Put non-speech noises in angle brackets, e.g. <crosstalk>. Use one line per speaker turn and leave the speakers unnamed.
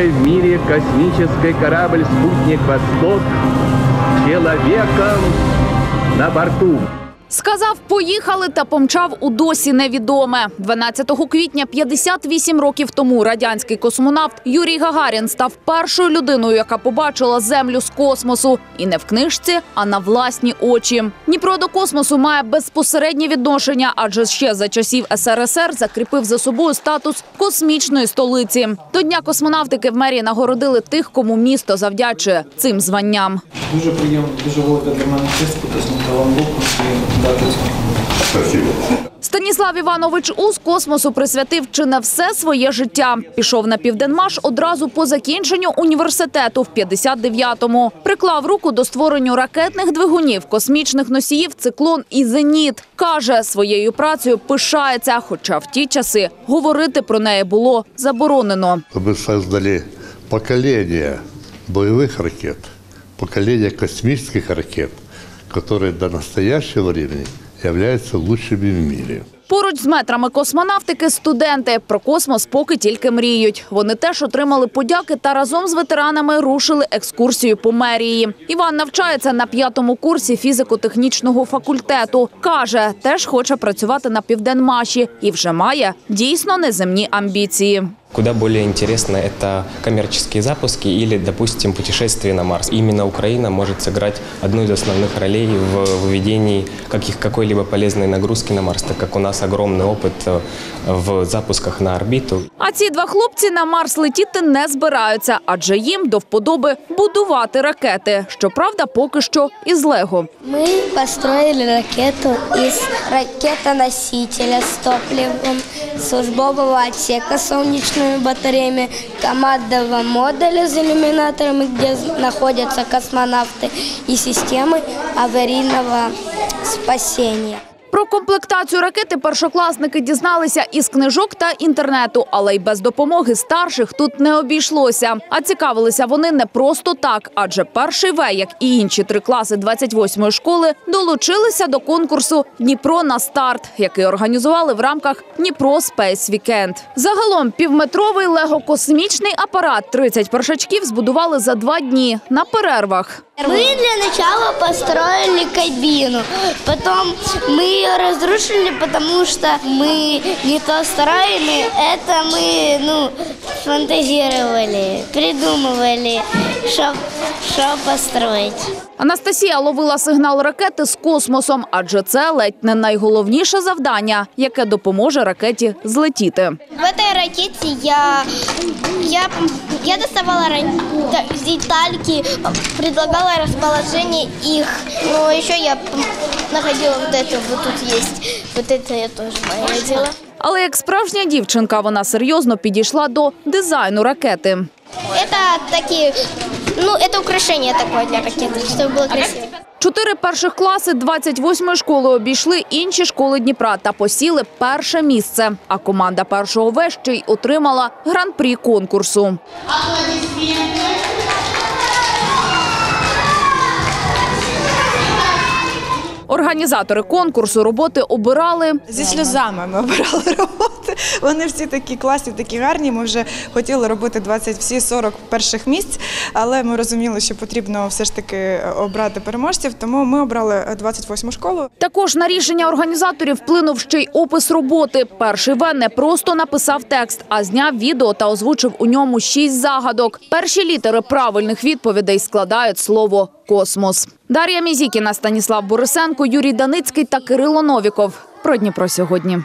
первый в мире космический корабль «Спутник Восток» человеком на борту.
Сказав, поїхали та помчав у досі невідоме. 12 квітня 58 років тому радянський космонавт Юрій Гагарін став першою людиною, яка побачила землю з космосу. І не в книжці, а на власні очі. Дніпро до космосу має безпосереднє відношення, адже ще за часів СРСР закріпив за собою статус космічної столиці. До дня космонавтики в мерії нагородили тих, кому місто завдячує цим званням.
Дуже приємно, дуже велика для мене честь потиснути вам руку і дати цьому.
Станіслав Іванович Ус космосу присвятив чи не все своє життя. Пішов на південмаш одразу по закінченню університету в 59-му. Приклав руку до створенню ракетних двигунів, космічних носіїв «Циклон» і «Зеніт». Каже, своєю працею пишається, хоча в ті часи говорити про неї було заборонено.
Мы создали поколение боевых ракет, поколение космических ракет, которые до настоящего времени являются лучшими в мире.
Поруч з метрами космонавтики студенти про космос поки тільки мріють. Вони теж отримали подяки та разом з ветеранами рушили екскурсію по мерії. Іван навчається на п'ятому курсі фізико-технічного факультету. Каже, теж хоче працювати на південмаші і вже має дійсно неземні амбіції.
Куда более интересно это коммерческие запуски или, допустим, путешествие на Марс. Именно Украина может сыграть одну из основных ролей в выведении каких, какой-либо полезной нагрузки на Марс, так как у нас огромный опыт э, в запусках на орбиту.
А ці два хлопці на Марс летіти не збираються, адже їм до вподоби будувати ракети. Щоправда, поки що із Лего.
Мы построили ракету из ракетоносителя с топливом, службового отсека с солнечными батареями, командного модуля с иллюминаторами, где находятся космонавты, и системы аварийного спасения.
Про комплектацію ракети першокласники дізналися із книжок та інтернету, але й без допомоги старших тут не обійшлося. А цікавилися вони не просто так, адже перший В, як і інші три класи 28-ї школи, долучилися до конкурсу Дніпро на старт, який організували в рамках Дніпро Спейс Вікенд. Загалом півметровий лего-космічний апарат 30 першачків збудували за два дні на перервах.
Мы для начала построили кабину, потом мы ее разрушили, потому что мы не то строили, это мы ну, фантазировали, придумывали, что построить.
Анастасія ловила сигнал ракети з космосом, адже це ледь не найголовніше завдання, яке допоможе ракеті злетіти.
В этой ракете я, я, я доставала ра- да, детальки, предлагала расположение их. Но еще я находила вот это, вот тут есть. Вот это я тоже моя дело.
Але як справжня дівчинка, вона серйозно підійшла до дизайну ракети.
Это такие, ну, это украшение такое для ракеты, чтобы было красиво.
Чотири перших класи 28-ї школи обійшли інші школи Дніпра та посіли перше місце. А команда першого В й отримала гран-прі конкурсу. Організатори конкурсу роботи обирали
Зі сльозами ми обирали роботи. <laughs> Вони всі такі класні, такі гарні. Ми вже хотіли робити 20, всі 40 перших місць, але ми розуміли, що потрібно все ж таки обрати переможців, тому ми обрали 28 школу.
Також на рішення організаторів вплинув ще й опис роботи. Перший В не просто написав текст, а зняв відео та озвучив у ньому шість загадок. Перші літери правильних відповідей складають слово космос. Дар'я Мізікіна, Станіслав Борисенко, Юрій Даницький та Кирило Новіков. Про Дніпро сьогодні.